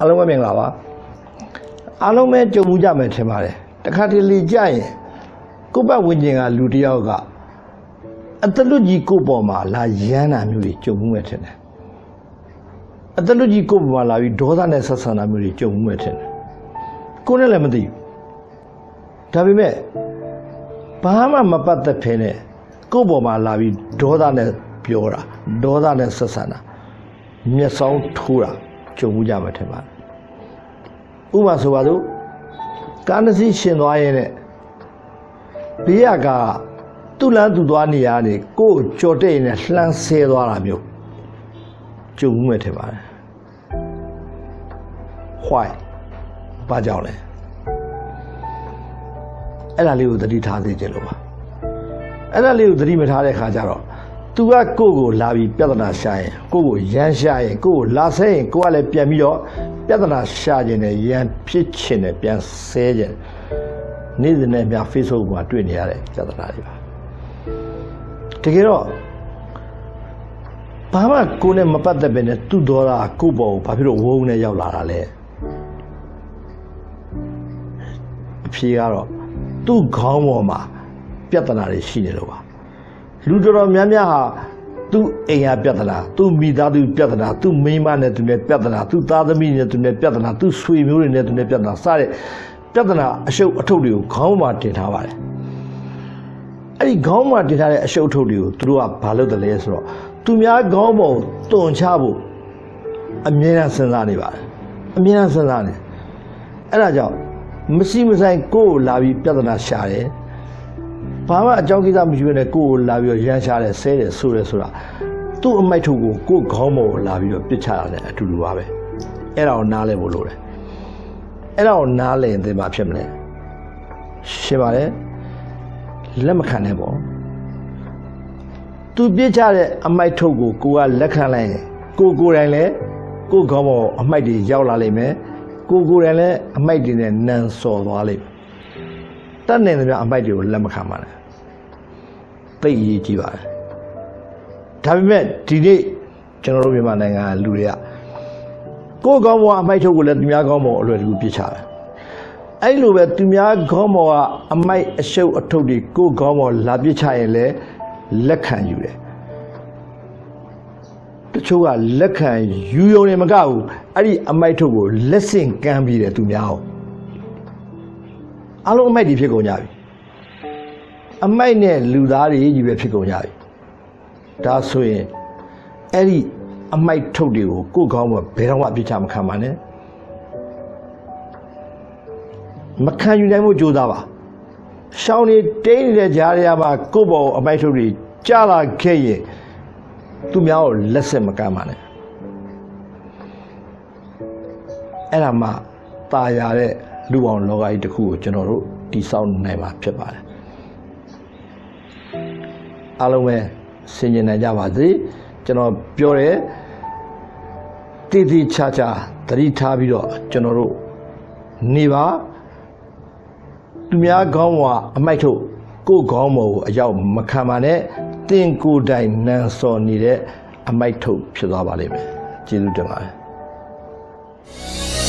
အားလုံးပဲမင်္ဂလာပါအားလုံးပဲကြုံမှုကြမယ်ထင်ပါတယ်တခါတလေကြရင်ကိုယ့်ဘက်ဝิญဉ်ကလူတစ်ယောက်ကအတလူကြီးကိုယ့်ပေါ်မှာလာရမ်းတာမျိုးတွေကြုံမှုမဲ့ထင်တယ်အတလူကြီးကိုယ့်ပေါ်မှာလာပြီးဒေါသနဲ့ဆက်ဆံတာမျိုးတွေကြုံမှုမဲ့ထင်တယ်ကိုယ်နဲ့လည်းမသိဘူးဒါပေမဲ့ဘာမှမပတ်သက်ဖ ೇನೆ ကိုယ့်ပေါ်မှာလာပြီးဒေါသနဲ့ပြောတာဒေါသနဲ့ဆက်ဆံတာမျက်စောင်းထိုးတာ ကြုံမှုကြမှာထင်ပါတယ်ဥပမာဆိုပါစို့ကားတစ်စီးရှင်သွားရင်တဲ့ဘေးကသူ့လမ်းသူသွားနေရနေကိုယ်ကြော်တဲ့ရင်နဲ့လှမ်းဆဲသွားတာမျိုးကြုံမှုမဲ့ထင်ပါတယ် why ဘာကြောင့်လဲအဲ့ဒါလေးကိုသတိထားသိကြလို့ပါအဲ့ဒါလေးကိုသတိမထားတဲ့ခါကျတော့ तू ကကိုယ့်ကိုလာပြီးပြဿနာရှာရင်ကိုယ့်ကိုရမ်းရှာရင်ကိုယ့်ကိုလာဆဲရင်ကိုယ်ကလည်းပြန်ပြီးတော့ပြဿနာရှာခြင်းနဲ့ရမ်းဖြစ်ခြင်းနဲ့ပြန်ဆဲခြင်းနေ့စဉ်နဲ့များ Facebook မှာတွေ့နေရတဲ့ပြဿနာတွေပါတကယ်တော့ဘာမှကိုယ်နဲ့မပတ်သက်ပဲနဲ့သူ့ဒေါသကိုယ့်ဘောကိုဘာဖြစ်လို့ဝုန်းနဲ့ရောက်လာတာလဲအဖြေကတော့သူ့ခေါင်းပေါ်မှာပြဿနာတွေရှိနေလို့ပါ လူတော်တော်များများဟာသူ့အိမ်ကပြဿနာသူ့မိသားစုပြဿနာသူ့မိန်းမနဲ့သူနဲ့ပြဿနာသူ့သားသမီးနဲ့သူနဲ့ပြဿနာသူ့ဆွေမျိုးတွေနဲ့သူနဲ့ပြဿနာစတဲ့ပြဿနာအရှုပ်အထုပ်တွေကိုခေါင်းမှာတင်ထားပါတယ်အဲ့ဒီခေါင်းမှာတင်ထားတဲ့အရှုပ်အထုပ်တွေကိုသူတို့ကဘာလုပ်တယ်လဲဆိုတော့သူများခေါင်းပေါ်တွန်ချဖို့အမြဲတမ်းစဉ်းစားနေပါတယ်အမြဲတမ်းစဉ်းစားနေအဲ့ဒါကြောင့်မရှိမဆိုင်ကိုယ့်ကိုလာပြီးပြဿနာရှာတယ် ဘာမှအကြောင်းကိစ္စမရှိဘဲနဲ့ကိုယ့်ကိုလာပြီးတော့ရမ်းရှားတယ်ဆဲတယ်ဆိုတယ်ဆိုတာသူ့အမိုက်ထုတ်ကိုကိုယ့်ခေါင်းပေါ်ကိုလာပြီးတော့ပစ်ချတာနဲ့အတူတူပါပဲအဲ့ဒါကိုနားလဲဖို့လိုတယ်အဲ့ဒါကိုနားလဲရင်သင်မှာဖြစ်မလဲရှင်းပါတယ်လက်မခံနဲ့ပေါ့သူပြစ်ချတဲ့အမိုက်ထုတ်ကိုကိုကလက်ခံလိုက်ရင်ကိုကိုယ်တိုင်လည်းကိုယ့်ခေါင်းပေါ်အမိုက်တွေရောက်လာလိမ့်မယ်ကိုကိုယ်တိုင်လည်းအမိုက်တွေနဲ့နန်စော်သွားလိမ့်မယ်တတ်နိုင်သမျှအမိုက်တွေကိုလက်မခံပါနဲ့ သိအရေးကြီးပါတယ်ဒါပေမဲ့ဒီနေ့ကျွန်တော်တို့မြန်မာနိုင်ငံကလူတွေကကိုယ့်ကောင်းပေါ်အမိုက်ထုတ်ကိုလည်းသူများကောင်းပေါ်အလွယ်တကူပြစ်ချတယ်အဲ့လိုပဲသူများကောင်းပေါ်ကအမိုက်အရှုပ်အထုပ်တွေကိုယ့်ကောင်းပေါ်လာပြစ်ချရင်လည်းလက်ခံယူတယ်တချို့ကလက်ခံယူယုံနေမကဘူးအဲ့ဒီအမိုက်ထုတ်ကိုလက်ဆင့်ကမ်းပြီးတယ်သူများကိုအားလုံးအမိုက်တွေဖြစ်ကုန်ကြပြီ အမိုက်နဲ့လူသားတွေကြီးပဲဖြစ်ကုန်ကြပြီဒါဆိုရင်အဲ့ဒီအမိုက်ထုတ်တွေကိုကိုယ့်ကောင်းမှာဘယ်တော့မှအပြစ်ချမခံပါနဲ့မခံယူနိုင်မှုကြိုးစားပါရှောင်းနေတိတ်နေတဲ့ကြားရမှာကိုယ့်ဘောအမိုက်ထုတ်တွေကြာလာခဲ့ရင်သူများကိုလက်ဆက်မကမ်းပါနဲ့အဲ့ဒါမှตาရတဲ့လူအောင်လောကကြီးတစ်ခုကိုကျွန်တော်တို့တည်ဆောက်နိုင်မှာဖြစ်ပါတယ် အားလုံးပဲဆင်ခြင်နိုင်ကြပါစေကျွန်တော်ပြောတယ်တည်တည်ချာချာသတိထားပြီးတော့ကျွန်တော်တို့နေပါသူများခေါင်းပေါ်ကအမိုက်ထုတ်ကိုယ်ခေါင်းပေါ်ကိုအရောက်မခံပါနဲ့တင်ကိုယ်တိုင်နန်းစော်နေတဲ့အမိုက်ထုတ်ဖြစ်သွားပါလိမ့်မယ်ကျေးဇူးတင်ပါတယ်